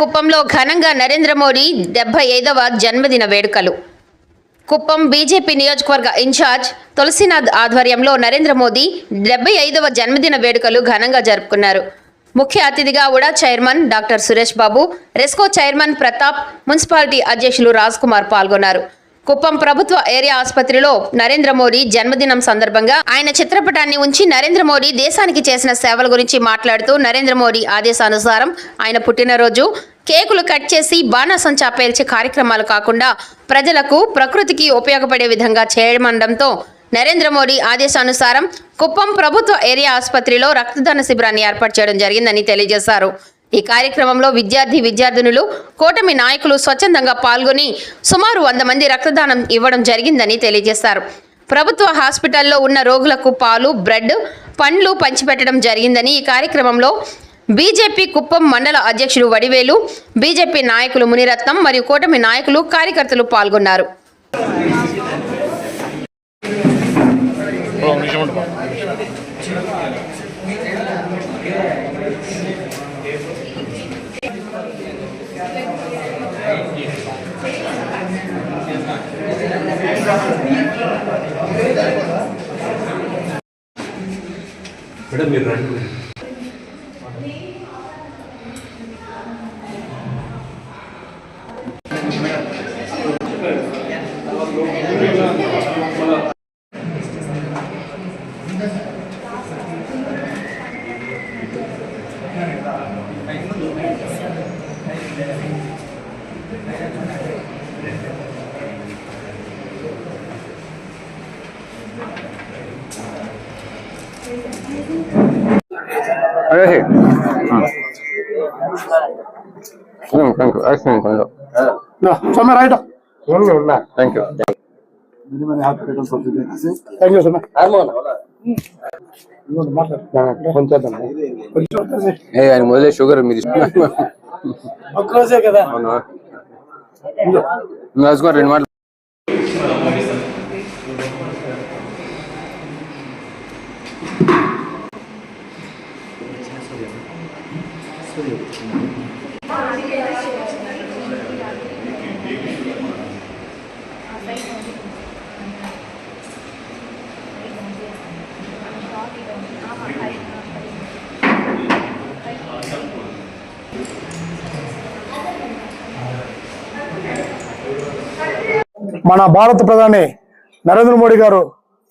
కుప్పంలో ఘనంగా నరేంద్ర మోడీ డెబ్బై ఐదవ జన్మదిన వేడుకలు. కుప్పం బీజేపీ నియోజకవర్గ ఇన్ఛార్జ్ తులసినాథ్ ఆధ్వర్యంలో నరేంద్ర మోదీ డెబ్బై ఐదవ జన్మదిన వేడుకలు ఘనంగా జరుపుకున్నారు. ముఖ్య అతిథిగా UDA chairman doctor Suresh Babu RESCO chairman Pratap municipality అధ్యక్షులు రాజ్ కుమార్ పాల్గొన్నారు. కుప్పం ప్రభుత్వ ఏరియా ఆసుపత్రిలో నరేంద్ర మోడీ జన్మదినం సందర్భంగా ఆయన చిత్రపటాన్ని ఉంచి నరేంద్ర మోడీ దేశానికి చేసిన సేవల గురించి మాట్లాడుతూ నరేంద్ర మోడీ ఆదేశానుసారం ఆయన పుట్టినరోజు కేకులు కట్ చేసి బాణాసంచా పేల్చే కార్యక్రమాలు కాకుండా ప్రజలకు ప్రకృతికి ఉపయోగపడే విధంగా చేయమండంతో నరేంద్ర మోడీ ఆదేశానుసారం కుప్పం ప్రభుత్వ ఏరియా ఆసుపత్రిలో రక్తదాన శిబిరాన్ని ఏర్పాటు చేయడం జరిగిందని తెలియజేశారు. ఈ కార్యక్రమంలో విద్యార్థి విద్యార్థినులు కూటమి నాయకులు స్వచ్ఛందంగా పాల్గొని సుమారు వంద మంది రక్తదానం ఇవ్వడం జరిగిందని తెలియజేశారు. ప్రభుత్వ హాస్పిటల్లో ఉన్న రోగులకు పాలు బ్రెడ్ పండ్లు పంచిపెట్టడం జరిగిందని ఈ కార్యక్రమంలో బీజేపీ కుప్పం మండల అధ్యక్షుడు వడివేలు బీజేపీ నాయకులు మునిరత్నం మరియు కూటమి నాయకులు కార్యకర్తలు పాల్గొన్నారు. ఒక నిమిషం అదే థ్యాంక్ యూ ఐస్క్రీమ్ కొంచెం Sommer right thank you Many many happy returns of the day. Thank you, Sommer. ఇదిగోండి, మాట్లాడు. కొంచెం కొంచెం ఉంటుంది. ఏ ఆయన మొదలే షుగర్ మీరు ఒక్క రోజే కదా అవునా రాజుకుమార్ రెండు మాటలు మన భారత ప్రధాని నరేంద్ర మోడీ గారు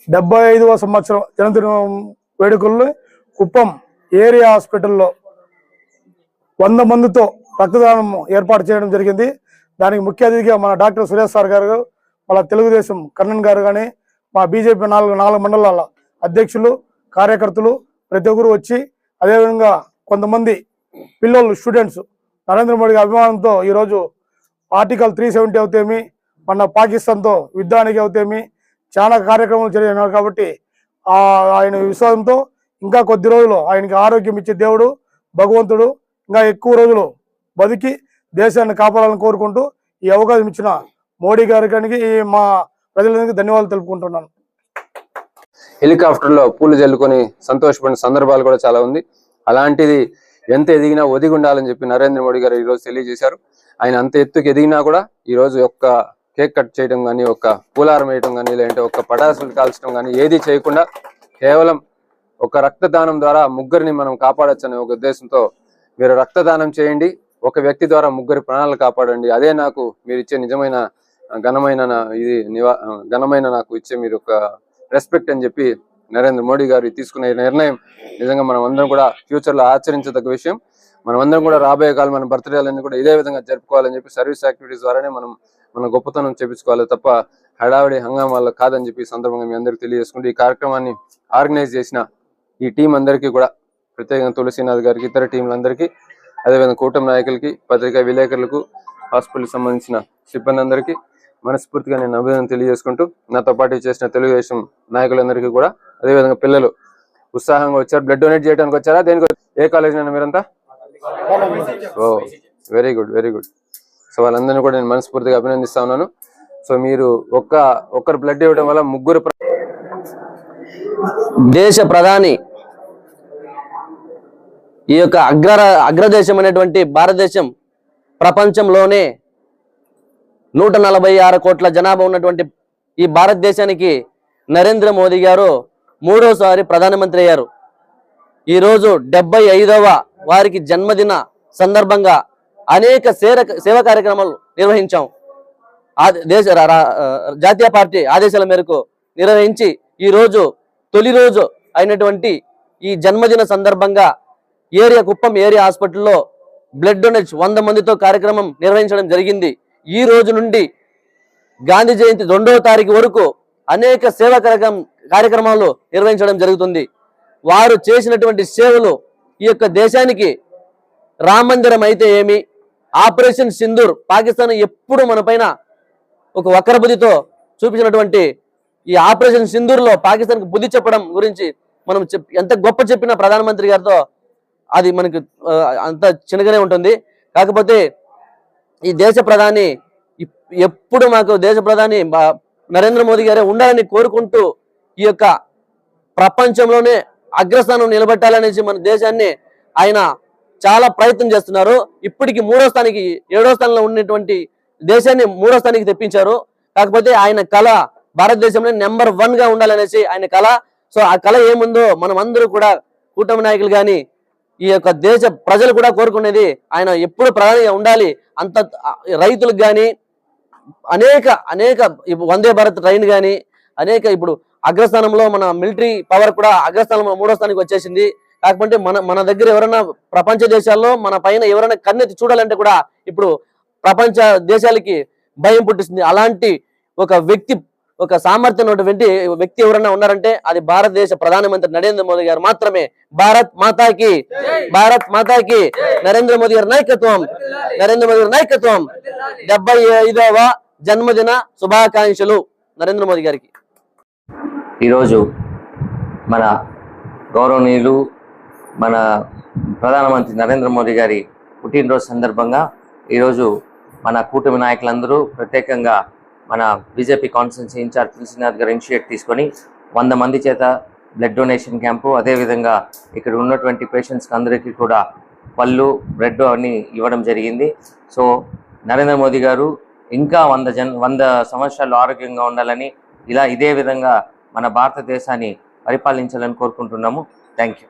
డెబ్బై ఐదవ సంవత్సరం జనదిన వేడుకల్లో కుప్పం ఏరియా హాస్పిటల్లో వంద మందితో రక్తదానం ఏర్పాటు చేయడం జరిగింది. దానికి ముఖ్య అతిథిగా మన డాక్టర్ సురేష్ సార్ గారు మళ్ళీ తెలుగుదేశం కన్నన్ గారు కానీ మా బీజేపీ నాలుగు నాలుగు మండలాల అధ్యక్షులు కార్యకర్తలు ప్రతి ఒక్కరు వచ్చి అదేవిధంగా కొంతమంది పిల్లలు స్టూడెంట్స్ నరేంద్ర మోడీ అభిమానంతో ఈరోజు ఆర్టికల్ త్రీ సెవెంటీ అవుతేమి మన పాకిస్తాన్తో యుద్ధానికి అవుతేమి చాలా కార్యక్రమాలు జరిగినారు కాబట్టి ఆయన విశ్వాసంతో ఇంకా కొద్ది రోజులు ఆయనకి ఆరోగ్యం ఇచ్చే దేవుడు భగవంతుడు ఇంకా ఎక్కువ రోజులు బతికి దేశాన్ని కాపాడాలని కోరుకుంటూ ఈ అవకాశం ఇచ్చిన మోడీ గారికి మా ప్రజలందరికీ ధన్యవాదాలు తెలుపుకుంటున్నాను. హెలికాప్టర్లో పూలు జల్లుకొని సంతోషపడిన సందర్భాలు కూడా చాలా ఉంది. అలాంటిది ఎంత ఎదిగినా ఒదిగి ఉండాలని చెప్పి నరేంద్ర మోడీ గారు ఈ రోజు తెలియజేశారు. ఆయన అంత ఎత్తుకు ఎదిగినా కూడా ఈ రోజు ఒక్క కేక్ కట్ చేయడం కానీ ఒక్క పూలారం వేయడం కానీ లేదంటే ఒక్క పటాసులు కాల్చడం కానీ ఏది చేయకుండా కేవలం ఒక రక్తదానం ద్వారా ముగ్గురిని మనం కాపాడొచ్చనే ఒక ఉద్దేశంతో మీరు రక్తదానం చేయండి. ఒక వ్యక్తి ద్వారా ముగ్గురి ప్రాణాలు కాపాడండి. అదే నాకు మీరు ఇచ్చే నిజమైన ఘనమైన నా- ఇది నివా ఘనమైన నాకు ఇచ్చే మీరు ఒక రెస్పెక్ట్ అని చెప్పి నరేంద్ర మోడీ గారు తీసుకున్న నిర్ణయం నిజంగా మనం అందరం కూడా ఫ్యూచర్లో ఆచరించదగ్గ విషయం. మనం అందరం కూడా రాబోయే కాలం మన బర్త్డేలన్నీ కూడా ఇదే విధంగా జరుపుకోవాలని చెప్పి సర్వీస్ యాక్టివిటీస్ ద్వారానే మనం మన గొప్పతనం చేపించుకోవాలి తప్ప హడావిడి హంగామాల్లో కాదని చెప్పి సందర్భంగా మీ అందరికి తెలియజేసుకుంటూ ఈ కార్యక్రమాన్ని ఆర్గనైజ్ చేసిన ఈ టీం అందరికీ కూడా ప్రత్యేకంగా తులసీనాథ్ గారికి ఇతర టీంలందరికీ అదేవిధంగా కూటమి నాయకులకి పత్రికా విలేకరులకు హాస్పిటల్ సంబంధించిన సిబ్బంది అందరికీ మనస్ఫూర్తిగా నేను అభినందన తెలియజేసుకుంటూ నాతో పాటు చేసిన తెలుగుదేశం నాయకులందరికీ కూడా అదేవిధంగా పిల్లలు ఉత్సాహంగా వచ్చారు. బ్లడ్ డొనేట్ చేయడానికి వచ్చారా? దేనికి ఏ కాలేజ్ నేను మీరంతా? ఓ very good very good. So వాళ్ళందరినీ కూడా నేను మనస్ఫూర్తిగా అభినందిస్తా ఉన్నాను. సో మీరు ఒక్క ఒక్కరు బ్లడ్ ఇవ్వడం వల్ల ముగ్గురు దేశ ప్రధాని ఈ యొక్క అగ్ర అగ్రదేశం అనేటువంటి భారతదేశం ప్రపంచంలోనే నూట నలభై ఆరు కోట్ల జనాభా ఉన్నటువంటి ఈ భారతదేశానికి నరేంద్ర మోదీ గారు మూడోసారి ప్రధానమంత్రి అయ్యారు. ఈరోజు డెబ్బై ఐదవ వారికి జన్మదిన సందర్భంగా అనేక సేవ సేవా కార్యక్రమాలు నిర్వహించాం. దేశ జాతీయ పార్టీ ఆదేశాల మేరకు నిర్వహించి ఈ రోజు తొలి రోజు అయినటువంటి ఈ జన్మదిన సందర్భంగా ఏరియా కుప్పం ఏరియా హాస్పిటల్లో బ్లడ్ డొనేట్ వంద మందితో కార్యక్రమం నిర్వహించడం జరిగింది. ఈ రోజు నుండి గాంధీ జయంతి రెండవ తారీఖు వరకు అనేక సేవా కార్యక్రమ కార్యక్రమాలు నిర్వహించడం జరుగుతుంది. వారు చేసినటువంటి సేవలు ఈ యొక్క దేశానికి రామ మందిరం అయితే ఏమి ఆపరేషన్ సింధూర్ పాకిస్తాన్ ఎప్పుడు మనపైన ఒక వక్ర బుద్ధితో చూపించినటువంటి ఈ ఆపరేషన్ సింధూర్లో పాకిస్తాన్కు పాకిస్తాన్కి బుద్ధి చెప్పడం గురించి మనం చెప్ ఎంత గొప్ప చెప్పిన ప్రధానమంత్రి గారితో అది మనకి అంత చిన్నగానే ఉంటుంది. కాకపోతే ఈ దేశ ప్రధాని ఎప్పుడు మాకు దేశ ప్రధాని నరేంద్ర మోదీ గారే ఉండాలని కోరుకుంటూ ఈ యొక్క ప్రపంచంలోనే అగ్రస్థానం నిలబెట్టాలనేసి మన దేశాన్ని ఆయన చాలా ప్రయత్నం చేస్తున్నారు. ఇప్పటికి మూడో స్థానికి ఏడో స్థానంలో ఉన్నటువంటి దేశాన్ని మూడో స్థానికి తెప్పించారు. కాకపోతే ఆయన కళ భారతదేశంలో నెంబర్ వన్గా ఉండాలనేసి ఆయన కళ. సో ఆ కళ ఏముందో మనం అందరూ కూడా కూటమి నాయకులు కానీ ఈ యొక్క దేశ ప్రజలు కూడా కోరుకునేది ఆయన ఎప్పుడు ప్రధానిగా ఉండాలి. అంత రైతులకు కానీ అనేక అనేక వందే భారత్ ట్రైన్ కానీ అనేక ఇప్పుడు అగ్రస్థానంలో మన మిలిటరీ పవర్ కూడా అగ్రస్థానంలో మూడో స్థానానికి వచ్చేసింది. కాకపోతే మన మన దగ్గర ఎవరైనా ప్రపంచ దేశాల్లో మన పైన ఎవరైనా కన్నెత్తి చూడాలంటే కూడా ఇప్పుడు ప్రపంచ దేశాలకి భయం పుట్టిస్తుంది. అలాంటి ఒక వ్యక్తి ఒక సామర్థ్యం ఉన్నటువంటి వ్యక్తి ఎవరైనా ఉన్నారంటే అది భారతదేశ ప్రధానమంత్రి నరేంద్ర మోదీ గారు మాత్రమే. భారత్ మాతాకి. భారత్ మాతాకి. నరేంద్ర మోదీ గారి నాయకత్వం. నరేంద్ర మోదీ గారి నాయకత్వం. డెబ్బై ఐదవ జన్మదిన శుభాకాంక్షలు నరేంద్ర మోదీ గారికి. ఈరోజు మన గౌరవనీయులు మన ప్రధానమంత్రి నరేంద్ర మోదీ గారి పుట్టినరోజు సందర్భంగా ఈరోజు మన కూటమి నాయకులందరూ ప్రత్యేకంగా మన బీజేపీ కాన్స్టిట్యూన్సీ ఇన్ఛార్జ్ తులసినాథ్ గారు ఇనిషియేట్ తీసుకొని వంద మంది చేత బ్లడ్ డొనేషన్ క్యాంపు అదేవిధంగా ఇక్కడ ఉన్నటువంటి పేషెంట్స్కి అందరికీ కూడా పళ్ళు బ్రెడ్ అన్ని ఇవ్వడం జరిగింది. సో నరేంద్ర మోదీ గారు ఇంకా వంద జన్ వంద సంవత్సరాలు ఆరోగ్యంగా ఉండాలని ఇలా ఇదే విధంగా మన భారతదేశాన్ని పరిపాలించాలని కోరుకుంటున్నాము. Thank you